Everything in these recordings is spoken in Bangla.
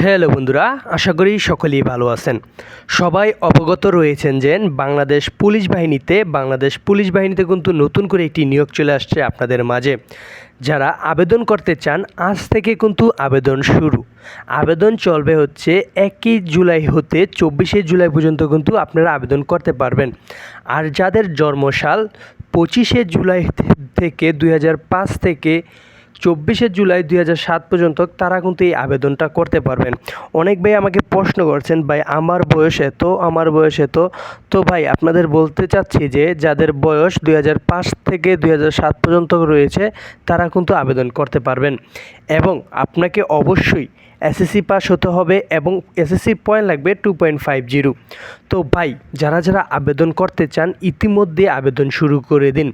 হ্যালো বন্ধুরা, আশা করি সকলেই ভালো আছেন। সবাই অবগত রয়েছেন যে বাংলাদেশ পুলিশ বাহিনীতে, বাংলাদেশ পুলিশ বাহিনীতে কিন্তু নতুন করে একটি নিয়োগ চলে আসছে আপনাদের মাঝে। যারা আবেদন করতে চান, আজ থেকে কিন্তু আবেদন শুরু। আবেদন চলবে হচ্ছে একই জুলাই হতে চব্বিশে জুলাই পর্যন্ত কিন্তু আপনারা আবেদন করতে পারবেন। আর যাদের জন্মসাল পঁচিশে জুলাই থেকে দু হাজার পাঁচ থেকে চব্বিশে জুলাই দুই সাত পর্যন্ত তারা কিন্তু এই আবেদনটা করতে পারবেন। অনেক ভাই আমাকে প্রশ্ন করছেন, ভাই, আমার বয়স এত, আমার বয়স এত। তো ভাই, আপনাদের বলতে চাচ্ছি যে, যাদের বয়স দুই হাজার পাঁচ থেকে দুই সাত পর্যন্ত রয়েছে, তারা কিন্তু আবেদন করতে পারবেন। এবং আপনাকে অবশ্যই এসএসসি পাস হতে হবে এবং এসএসসি পয়েন্ট লাগবে টু পয়েন্ট ফাইভ জিরো তো ভাই, যারা যারা আবেদন করতে চান, ইতিমধ্যে আবেদন শুরু করে দিন।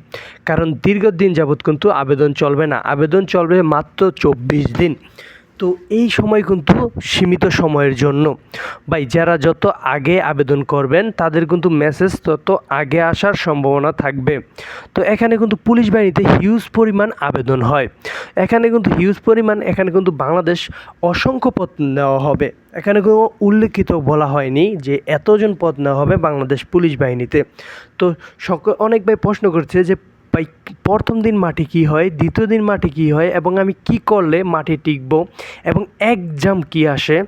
কারণ দীর্ঘদিন যাবৎ কিন্তু আবেদন চলবে না। আবেদন চলবে মাত্র চব্বিশ দিন। তো এই সময় কিন্তু সীমিত সময়ের জন্য। ভাই, যারা যত আগে আবেদন করবেন, তাদের কিন্তু মেসেজ তত আগে আসার সম্ভাবনা থাকবে। তো এখানে কিন্তু পুলিশ বাহিনীতে হিউজ পরিমাণ আবেদন হয়। এখানে কিন্তু হিউজ পরিমাণ, এখানে কিন্তু বাংলাদেশ অসংখ্য পদ নেওয়া হবে। এখানে কোনো উল্লেখিত বলা হয়নি যে এতজন পদ নেওয়া হবে বাংলাদেশ পুলিশ বাহিনীতে। তো সক অনেক ভাই প্রশ্ন করছে যে ভাই, প্রথম দিন মাটি কী হয়, দ্বিতীয় দিন মাটি কী হয়, এবং আমি কি করলে মাঠে টিকব, এবং এক্সাম কি আসে,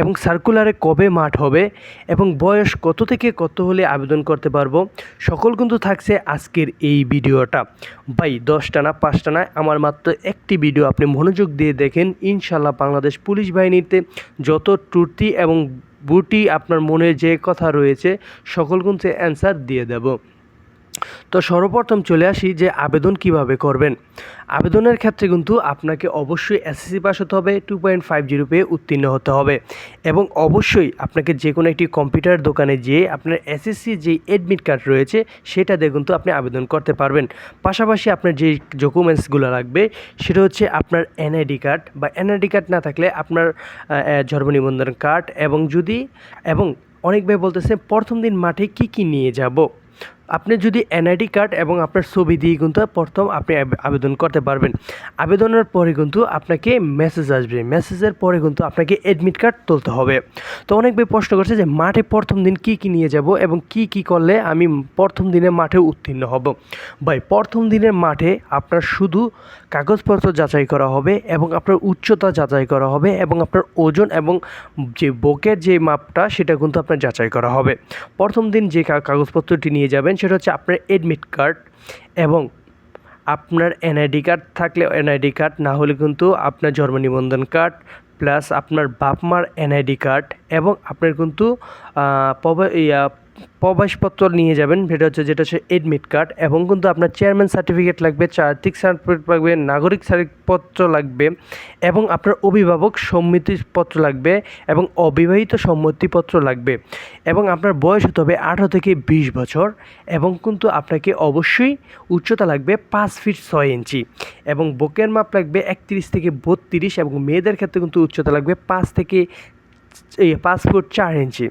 এবং সার্কুলারে কবে মাঠ হবে, এবং বয়স কত থেকে কত হলে আবেদন করতে পারব, সকল কিন্তু থাকছে আজকের এই ভিডিওটা। ভাই, দশটা না, পাঁচটা না, আমার মাত্র একটি ভিডিও আপনি মনোযোগ দিয়ে দেখেন ইনশাল্লাহ বাংলাদেশ পুলিশ বাহিনীতে যত ত্রুটি এবং বুটি আপনার মনে যে কথা রয়েছে, সকল কিন্তু অ্যান্সার দিয়ে দেবো। তো সর্বপ্রথম চলে আসি যে আবেদন কীভাবে করবেন। আবেদনের ক্ষেত্রে কিন্তু আপনাকে অবশ্যই এসএসসি পাস হতে হবে টু পয়েন্ট ফাইভ জিরো পেয়ে উত্তীর্ণ হতে হবে এবং অবশ্যই আপনাকে যে কোনো একটি কম্পিউটার দোকানে যেয়ে আপনার এসএসসি যে অ্যাডমিট কার্ড রয়েছে সেটা দিয়ে কিন্তু আপনি আবেদন করতে পারবেন। পাশাপাশি আপনার যে ডকুমেন্টসগুলো লাগবে সেটা হচ্ছে আপনার এনআইডি কার্ড বা এনআইডি কার্ড না থাকলে আপনার জন্ম নিবন্ধন কার্ড এবং যদি, এবং অনেক ভাই বলতেছে প্রথম দিন মাঠে কি কি নিয়ে যাব? আপনি যদি এনআইডি কার্ড এবং আপনার ছবি দিয়ে কিন্তু প্রথম আপনি আবেদন করতে পারবেন। আবেদনের পরে কিন্তু আপনাকে মেসেজ আসবে। মেসেজের পরে কিন্তু আপনাকে অ্যাডমিট কার্ড তুলতে হবে। তো অনেক ভাই প্রশ্ন করছে যে, মাঠে প্রথম দিন কি কি নিয়ে যাব এবং কি কি করলে আমি প্রথম দিনে মাঠে উত্তীর্ণ হব? ভাই, প্রথম দিনের মাঠে আপনার শুধু কাগজপত্র যাচাই করা হবে এবং আপনার উচ্চতা যাচাই করা হবে এবং আপনার ওজন এবং যে বুকের যে মাপটা সেটা কিন্তু আপনার যাচাই করা হবে। প্রথম দিন যে কাগজপত্রটি নিয়ে যাবেন সেটা হচ্ছে আপনার এডমিট কার্ড এবং আপনার এনআইডি কার্ড থাকলে এনআইডি কার্ড না হলে কিন্তু আপনার জন্ম নিবন্ধন কার্ড প্লাস আপনার বাপ মার এনআইডি কার্ড এবং আপনার কিন্তু প্রবেশপত্র নিয়ে যাবেন। সেটা হচ্ছে, যেটা হচ্ছে এডমিট কার্ড এবং কিন্তু আপনার চেয়ারম্যান সার্টিফিকেট লাগবে, চারিত্রিক সার্টিফিকেট লাগবে, নাগরিক পত্র লাগবে এবং আপনার অভিভাবক সম্মতিপত্র লাগবে এবং অবিবাহিত সম্মতিপত্র লাগবে এবং আপনার বয়স হতে হবে আঠারো থেকে বিশ বছর এবং কিন্তু আপনাকে অবশ্যই উচ্চতা লাগবে পাঁচ ফিট ছয় ইঞ্চি এবং বুকের মাপ লাগবে একত্রিশ থেকে বত্রিশ এবং মেয়েদের ক্ষেত্রে কিন্তু উচ্চতা লাগবে পাঁচ থেকে পাঁচ ফুট চার ইঞ্চি।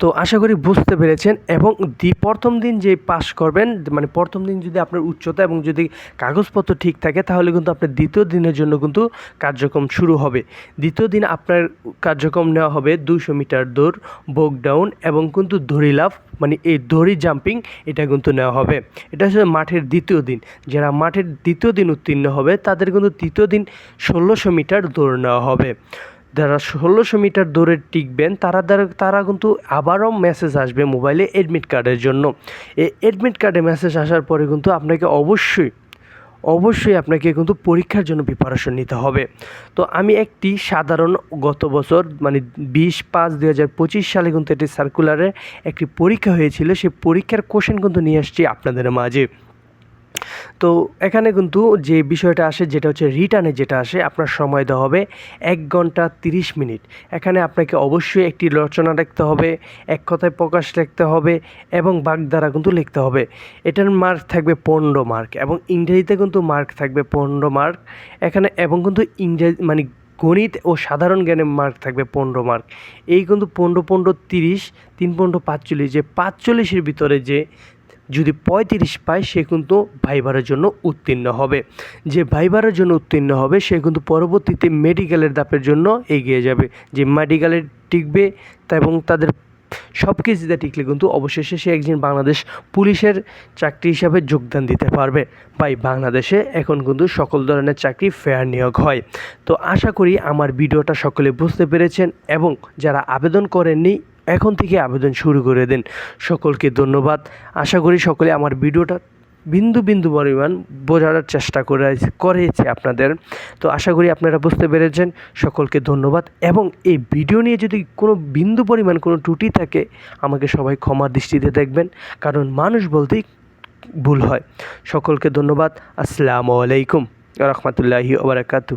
তো আশা করি বুঝতে পেরেছেন এবং দি প্রথম দিন যে পাস করবেন মানে প্রথম দিন যদি আপনার উচ্চতা এবং যদি কাগজপত্র ঠিক থাকে, তাহলে কিন্তু আপনার দ্বিতীয় দিনের জন্য কিন্তু কার্যক্রম শুরু হবে। দ্বিতীয় দিন আপনার কার্যক্রম নেওয়া হবে দুশো মিটার দৌড়, বোক ডাউন এবং কিন্তু দড়ি লাভ মানে এই দড়ি জাম্পিং এটা কিন্তু নেওয়া হবে। এটা হচ্ছে মাঠের দ্বিতীয় দিন। যারা মাঠের দ্বিতীয় দিন উত্তীর্ণ হবে, তাদের কিন্তু তৃতীয় দিন ষোলোশো মিটার দৌড় নেওয়া হবে। যারা ষোলোশো মিটার দৌড়ে টিকবেন, তারা তারা কিন্তু আবারও মেসেজ আসবে মোবাইলে অ্যাডমিট কার্ডের জন্য। এই অ্যাডমিট কার্ডে মেসেজ আসার পরে কিন্তু আপনাকে অবশ্যই অবশ্যই আপনাকে কিন্তু পরীক্ষার জন্য প্রিপারেশন নিতে হবে। তো আমি একটি সাধারণ গত বছর মানে বিশ পাঁচ দুই হাজার পঁচিশ সালে কিন্তু একটি সার্কুলারে একটি পরীক্ষা হয়েছিল, সেই পরীক্ষার কোশ্চেন কিন্তু নিয়ে আসছি আপনাদের মাঝে। তো এখানে কিন্তু যে বিষয়টা আসে, যেটা হচ্ছে রিটার্নে যেটা আসে, আপনার সময় দেওয়া হবে এক ঘণ্টা তিরিশ মিনিট। এখানে আপনাকে অবশ্যই একটি রচনা লিখতে হবে, এক কথায় প্রকাশ লিখতে হবে এবং বাগধারা কিন্তু লিখতে হবে। এটার মার্ক থাকবে পনেরো মার্ক এবং ইংরেজিতে কিন্তু মার্ক থাকবে পনেরো মার্ক এখানে এবং কিন্তু ইংরেজি মানে গণিত ও সাধারণ জ্ঞানে মার্ক থাকবে পনেরো মার্ক এই কিন্তু পনেরো পনেরো তিরিশ, তিন পনেরো পাঁচচল্লিশ, যে পাঁচচল্লিশের ভিতরে যে যদি পঁয়ত্রিশ পায়, সে কিন্তু ভাইবারের জন্য উত্তীর্ণ হবে। যে ভাইবারের জন্য উত্তীর্ণ হবে, সে কিন্তু পরবর্তীতে মেডিকেলের দাপের জন্য এগিয়ে যাবে। যে মেডিকেলের টিকবে এবং তাদের সব কিছুতে টিকলে কিন্তু অবশেষে সে একজন বাংলাদেশ পুলিশের চাকরি হিসাবে যোগদান দিতে পারবে। ভাই, বাংলাদেশে এখন কিন্তু সকল ধরনের চাকরি ফেয়ার নিয়োগ হয়। তো আশা করি আমার ভিডিওটা সকলে বুঝতে পেরেছেন এবং যারা আবেদন করেননি এখন থেকে আবেদন শুরু করে দিন। সকলকে ধন্যবাদ। আশা করি সকলে আমার ভিডিওটা বিন্দু বিন্দু পরিমাণ বোঝার চেষ্টা করে করেছে আপনাদের। তো আশা করি আপনারা বুঝতে পেরেছেন। সকলকে ধন্যবাদ। এবং এই ভিডিও নিয়ে যদি কোনো বিন্দু পরিমাণ কোনো ত্রুটি থাকে, আমাকে সবাই ক্ষমা দৃষ্টিতে দেখবেন। কারণ মানুষ বলতেই ভুল হয়। সকলকে ধন্যবাদ। আসসালামু আলাইকুম। রহমতুল্লাহি ওবরাকাতু